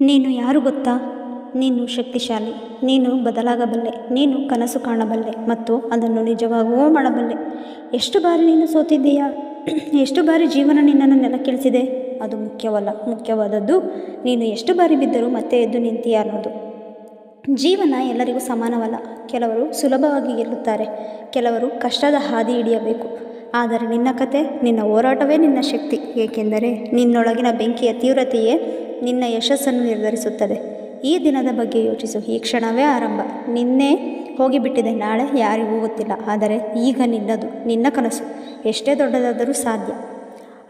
ನೀನು ಯಾರು ಗೊತ್ತಾ? ನೀನು ಶಕ್ತಿಶಾಲಿ, ನೀನು ಬದಲಾಗಬಲ್ಲೆ, ನೀನು ಕನಸು ಕಾಣಬಲ್ಲೆ ಮತ್ತು ಅದನ್ನು ನಿಜವಾಗುವ ಮಾಡಬಲ್ಲೆ. ಎಷ್ಟು ಬಾರಿ ನೀನು ಸೋತಿದ್ದೀಯಾ? ಎಷ್ಟು ಬಾರಿ ಜೀವನ ನಿನ್ನನ್ನು ನೆಲಕ್ಕಿಳಿಸಿದೆ ಅದು ಮುಖ್ಯವಲ್ಲ, ಮುಖ್ಯವಾದದ್ದು ನೀನು ಎಷ್ಟು ಬಾರಿ ಬಿದ್ದರೂ ಮತ್ತೆ ಎದ್ದು ನಿಂತೀಯ ಅನ್ನೋದು. ಜೀವನ ಎಲ್ಲರಿಗೂ ಸಮಾನವಲ್ಲ. ಕೆಲವರು ಸುಲಭವಾಗಿ ಗೆಲ್ಲುತ್ತಾರೆ, ಕೆಲವರು ಕಷ್ಟದ ಹಾದಿ ಹಿಡಿಯಬೇಕು. ಆದರೆ ನಿನ್ನ ಕತೆ, ನಿನ್ನ ಹೋರಾಟವೇ ನಿನ್ನ ಶಕ್ತಿ, ಏಕೆಂದರೆ ನಿನ್ನೊಳಗಿನ ಬೆಂಕಿಯ ತೀವ್ರತೆಯೇ ನಿನ್ನ ಯಶಸ್ಸನ್ನು ನಿರ್ಧರಿಸುತ್ತದೆ. ಈ ದಿನದ ಬಗ್ಗೆ ಯೋಚಿಸು, ಈ ಕ್ಷಣವೇ ಆರಂಭ. ನಿನ್ನೆ ಹೋಗಿಬಿಟ್ಟಿದೆ, ನಾಳೆ ಯಾರಿಗೂ ಗೊತ್ತಿಲ್ಲ, ಆದರೆ ಈಗ ನಿನ್ನದು, ನಿನ್ನ ಕನಸು. ಎಷ್ಟೇ ದೊಡ್ಡದಾದರೂ ಸಾಧ್ಯ.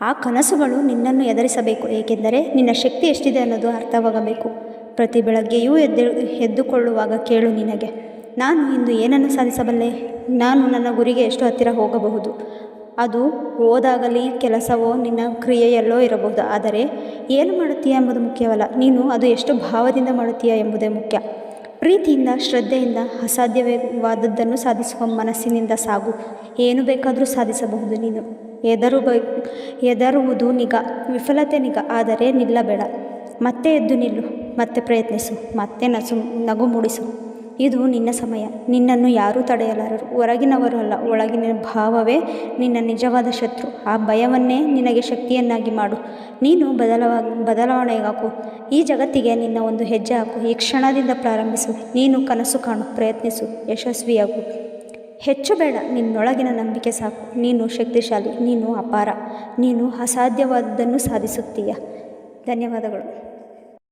ಆ ಕನಸುಗಳು ನಿನ್ನನ್ನು ಎದುರಿಸಬೇಕು, ಏಕೆಂದರೆ ನಿನ್ನ ಶಕ್ತಿ ಎಷ್ಟಿದೆ ಅನ್ನೋದು ಅರ್ಥವಾಗಬೇಕು. ಪ್ರತಿ ಬೆಳಗ್ಗೆಯೂ ಎದ್ದು, ಎದ್ದುಕೊಳ್ಳುವಾಗ ಕೇಳು ನಿನಗೆ. ನಾನು ಇಂದು ಏನನ್ನು ಸಾಧಿಸಬಲ್ಲೆ? ನಾನು ನನ್ನ ಗುರಿಗೆ ಎಷ್ಟು ಹತ್ತಿರ ಹೋಗಬಹುದು? ಅದು ಓದಾಗಲಿ ಕೆಲಸವೋ ನಿನ್ನ ಕ್ರಿಯೆಯಲ್ಲೋ ಇರಬಹುದು. ಆದರೆ ಏನು ಮಾಡುತ್ತೀಯ ಎಂಬುದು ಮುಖ್ಯವಲ್ಲ. ನೀನು ಅದು ಎಷ್ಟು ಭಾವದಿಂದ ಮಾಡುತ್ತೀಯ ಎಂಬುದೇ ಮುಖ್ಯ. ಪ್ರೀತಿಯಿಂದ, ಶ್ರದ್ಧೆಯಿಂದ, ಅಸಾಧ್ಯವಾದದ್ದನ್ನು ಸಾಧಿಸುವ ಮನಸ್ಸಿನಿಂದ ಸಾಗು. ಏನು ಬೇಕಾದರೂ ಸಾಧಿಸಬಹುದು ನೀನು. ಎದರು ಎದರುವುದು ನಿಗ, ವಿಫಲತೆ ನಿಗ. ಆದರೆ ನಿಲ್ಲಬೇಡ. ಮತ್ತೆ ಎದ್ದು ನಿಲ್ಲು, ಮತ್ತೆ ಪ್ರಯತ್ನಿಸು, ಮತ್ತೆ ನಸು, ನಗು ಮೂಡಿಸು. ಇದು ನಿನ್ನ ಸಮಯ. ನಿನ್ನನ್ನು ಯಾರೂ ತಡೆಯಲಾರರು. ಹೊರಗಿನವರು ಅಲ್ಲ, ಒಳಗಿನ ಭಾವವೇ ನಿನ್ನ ನಿಜವಾದ ಶತ್ರು. ಆ ಭಯವನ್ನೇ ನಿನಗೆ ಶಕ್ತಿಯನ್ನಾಗಿ ಮಾಡು. ನೀನು ಬದಲವ ಬದಲಾವಣೆಗಾಕು ಈ ಜಗತ್ತಿಗೆ ನಿನ್ನ ಒಂದು ಹೆಜ್ಜೆ ಹಾಕು. ಈ ಕ್ಷಣದಿಂದ ಪ್ರಾರಂಭಿಸು. ನೀನು ಕನಸು ಕಾಣು, ಪ್ರಯತ್ನಿಸು, ಯಶಸ್ವಿಯಾಗು. ಹೆಚ್ಚು ಬೇಡ, ನಿನ್ನೊಳಗಿನ ನಂಬಿಕೆ ಸಾಕು. ನೀನು ಶಕ್ತಿಶಾಲಿ, ನೀನು ಅಪಾರ. ನೀನು ಅಸಾಧ್ಯವಾದದ್ದನ್ನು ಸಾಧಿಸುತ್ತೀಯ. ಧನ್ಯವಾದಗಳು.